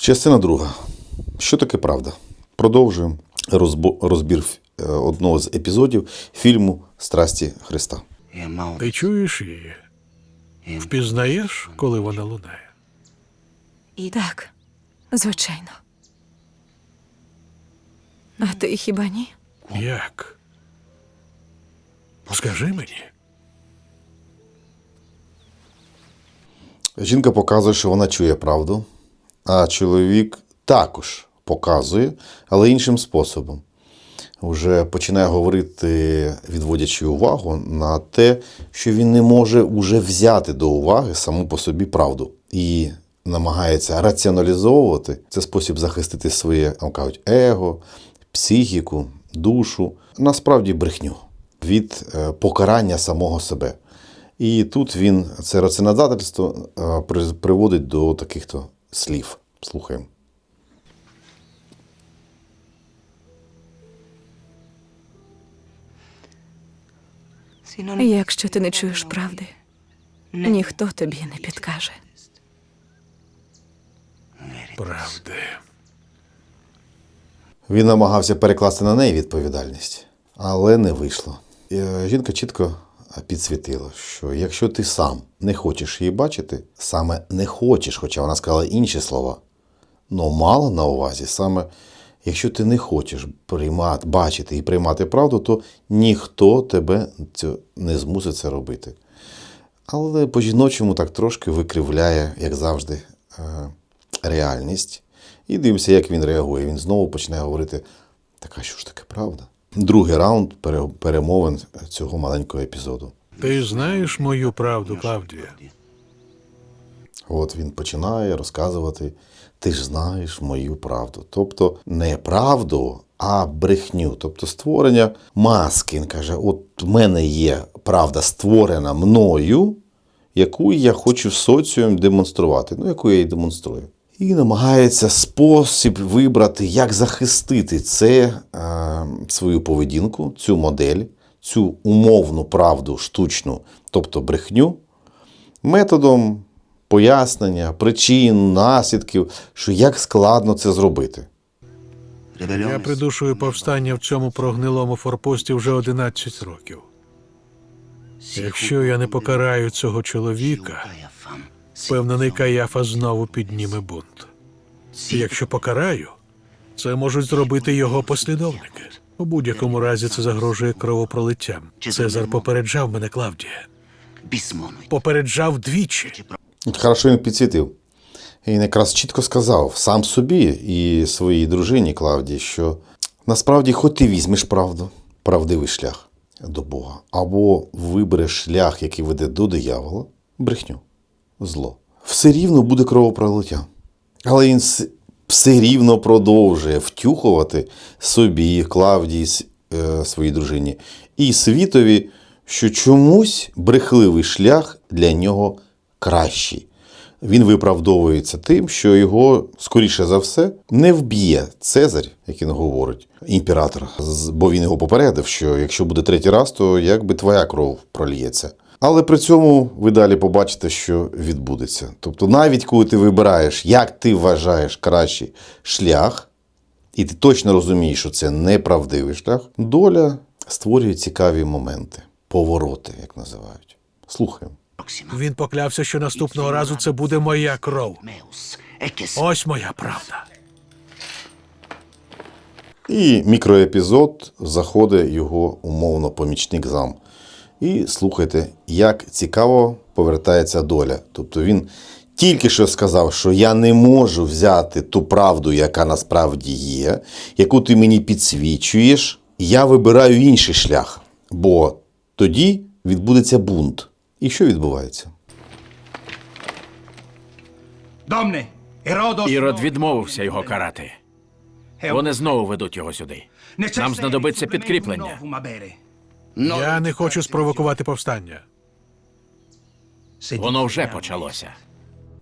Частина друга. Що таке правда? Продовжуємо розбір е, одного з епізодів фільму Страсті Христа. Ти чуєш її? Впізнаєш, коли вона лунає? Так, звичайно. А ти хіба ні? Як? Скажи мені. Жінка показує, що вона чує правду, а чоловік також показує, але іншим способом. Уже починає говорити, відводячи увагу на те, що він не може уже взяти до уваги саму по собі правду. І намагається раціоналізовувати. Це спосіб захистити своє, кажуть, его, психіку, душу, насправді брехню від е, покарання самого себе. І тут він це раціоналізаторство е, приводить до таких то слів. Слухаємо. Якщо ти не чуєш правди, ніхто тобі не підкаже. Правди. Він намагався перекласти на неї відповідальність, але не вийшло. Е, Жінка чітко підсвітила, що якщо ти сам не хочеш її бачити, саме не хочеш, хоча вона сказала інші слова, но мала на увазі саме, якщо ти не хочеш приймати, бачити і приймати правду, то ніхто тебе не змусить це робити. Але по-жіночому так трошки викривляє, як завжди, е, реальність. І дивимося, як він реагує. Він знову починає говорити: така що ж таке правда? Другий раунд перемовин цього маленького епізоду. Ти знаєш мою правду, Клавдія? От він починає розказувати: ти ж знаєш мою правду. Тобто не правду, а брехню. Тобто створення маски. Він каже: от в мене є правда створена мною, яку я хочу в соціум демонструвати. Ну, яку я і демонструю. І намагається спосіб вибрати, як захистити це, е, свою поведінку, цю модель, цю умовну правду штучну, тобто брехню, методом пояснення, причин, наслідків, що як складно це зробити. Я придушую повстання в цьому прогнилому форпості вже 11 років. Якщо я не покараю цього чоловіка, впевнений Каяфа знову підніме бунт. Якщо покараю, це можуть зробити його послідовники. У будь-якому разі це загрожує кровопролиттям. Цезар попереджав мене Клавдія. Попереджав двічі. Хорошо він підсвітив. Він якраз чітко сказав сам собі і своїй дружині Клавдії, що насправді, хоч ти візьмеш правду, правдивий шлях до Бога, або вибереш шлях, який веде до диявола, брехню, зло. Все рівно буде кровопролиття. Але він все рівно продовжує втюхувати собі, Клавдії, е, своїй дружині, і світові, що чомусь брехливий шлях для нього кращий. Він виправдовується тим, що його, скоріше за все, не вб'є Цезарь, як він говорить, імператор, бо він його попередив, що якщо буде третій раз, то якби твоя кров проліється. Але при цьому ви далі побачите, що відбудеться. Тобто, навіть коли ти вибираєш, як ти вважаєш кращий шлях, і ти точно розумієш, що це неправдивий шлях, доля створює цікаві моменти, повороти, як називають. Слухаємо. Він поклявся, що наступного разу це буде моя кров. Ось моя правда. І мікроепізод заходить його умовно помічник зам. І слухайте, як цікаво повертається доля. Тобто він тільки що сказав, що я не можу взяти ту правду, яка насправді є, яку ти мені підсвічуєш. Я вибираю інший шлях, бо тоді відбудеться бунт. І що відбувається? Домне, Іродос... Ірод відмовився його карати. Вони знову ведуть його сюди. Нам знадобиться підкріплення. Я не хочу спровокувати повстання. Воно вже почалося.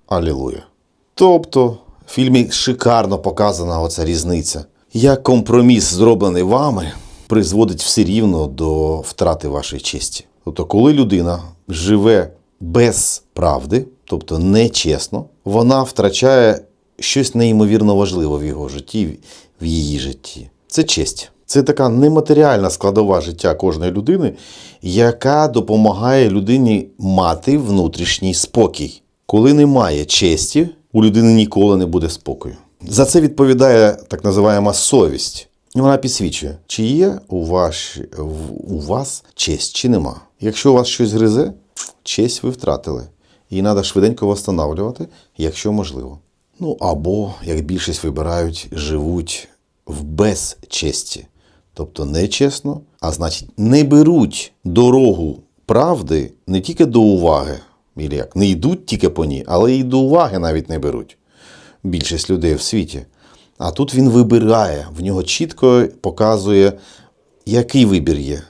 Алілуя. Тобто, в фільмі шикарно показана оця різниця. Як компроміс, зроблений вами, призводить все рівно до втрати вашої честі. Тобто, коли людина живе без правди, тобто нечесно, вона втрачає щось неймовірно важливе в його житті, в її житті. Це честь. Це така нематеріальна складова життя кожної людини, яка допомагає людині мати внутрішній спокій. Коли немає честі, у людини ніколи не буде спокою. За це відповідає так називаємо совість. І Вона підсвічує, чи є у, ваш, в- у вас честь, чи нема. Якщо у вас щось гризе, честь ви втратили. Її треба швиденько встановлювати, якщо можливо. Ну або, як більшість вибирають, живуть в безчесті. Тобто нечесно, а значить, не беруть дорогу правди не тільки до уваги, і як, не йдуть тільки по ній, але й до уваги навіть не беруть більшість людей в світі. А тут він вибирає, в нього чітко показує, який вибір є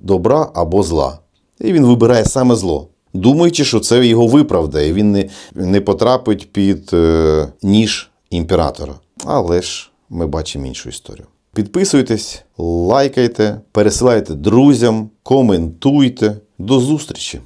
добра або зла. І він вибирає саме зло, думаючи, що це його виправдає, він не, не потрапить під е, ніж імператора. Але ж ми бачимо іншу історію. Підписуйтесь, лайкайте, пересилайте друзям, коментуйте. До зустрічі!